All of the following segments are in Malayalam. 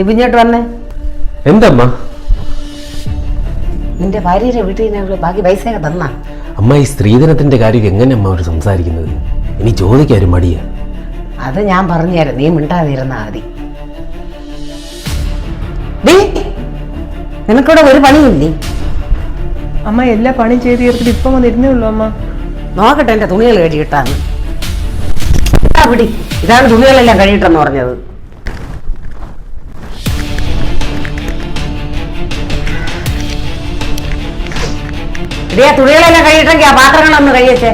നീ പിന്നോട്ട് വന്നേ. എന്തമ്മ? നിന്റെ ഭാര്യയുടെ വീട്ടിൽ നിന്ന് ബാക്കി പൈസയൊക്കെ തന്നാ. അമ്മ ഈ സ്ത്രീധനത്തിന്റെ കാര്യം എങ്ങനെ അമ്മ അവർ സംസാരിക്കുന്നത്? ഇനി ചോദിക്കാൻ ഒരു മടിയാ. അത് ഞാൻ പറഞ്ഞുതരാം. നീ മിണ്ടാതിരുന്നാ മതി. നിനക്കിവിടെ ഒരു പണിയില്ലേ? അമ്മ എല്ലാ പണിയും ചെയ്ത് തീർത്തിട്ട് ഇപ്പം വന്നിരുന്നേ ഉള്ളൂ അമ്മ. നോക്കട്ടെ എന്റെ തുണികൾ കഴുകിയിട്ടാന്ന്. ഇതാ പിടി ഇതാണ് തുണികളെല്ലാം കഴുകിട്ടെന്ന് പറഞ്ഞത്. ഇടിയാ തുണികളെല്ലാം കഴിയിട്ടെങ്കിൽ ആ പാത്രങ്ങളൊന്ന് കഴിയച്ചേ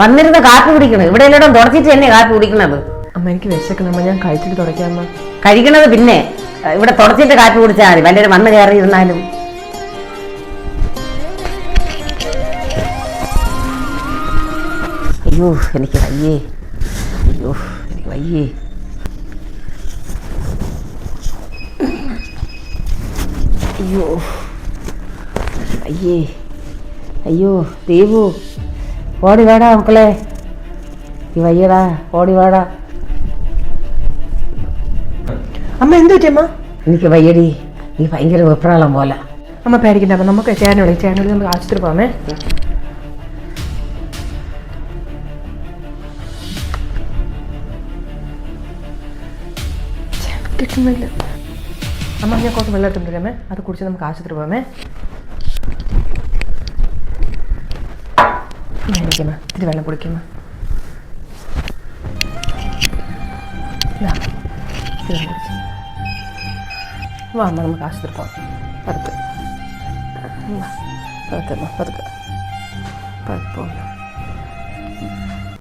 വന്നിരുന്ന് കാപ്പി കുടിക്കണം. ഇവിടെ എല്ലാം തുടച്ചിട്ട് തന്നെ കാപ്പി കുടിക്കണത്. അമ്മ എനിക്ക് വിശക്കണമ്മ ഞാൻ കഴിച്ചിട്ട് തുടയ്ക്കാം അമ്മ. കഴിക്കണത് പിന്നെ. ഇവിടെ തുടച്ചിട്ട് കാപ്പി കുടിച്ചാൽ മതി. വല്ലവരും വന്ന് കയറിയിരുന്നാലും. അയ്യോ എനിക്ക് വയ്യേ. അയ്യോ എനിക്ക് വയ്യേ. അയ്യോ അയ്യേ അയ്യോ ദേവു ഓടി വേടാ മക്കളെ ഈ വയ്യടാ ഓടി വേടാ. അമ്മ എന്ത് പറ്റി അമ്മ? എനിക്ക് വയ്യടി. നീ ഭയങ്കര വെപ്രാളം പോലെ. അമ്മ പേടിക്കണ്ട അപ്പം നമുക്ക് ചേട്ടനെ വിളി നമുക്ക് ആശുപത്രി പോകാമേ കിട്ടുന്നില്ല അമ്മ ഞാൻ കുറച്ച് വെള്ളം എടുത്തിട്ടുണ്ടേ അത് കുടിച്ച് നമുക്ക് ആശുപത്രി പോകാമേ ഇത്തിരി വെള്ളം കുടിച്ച്. വാ അമ്മ നമുക്ക് ആശുപത്രി പോകാം പതുക്കെ. പതുക്കെ പതുക്കെ. പതുക്കെ പോകാം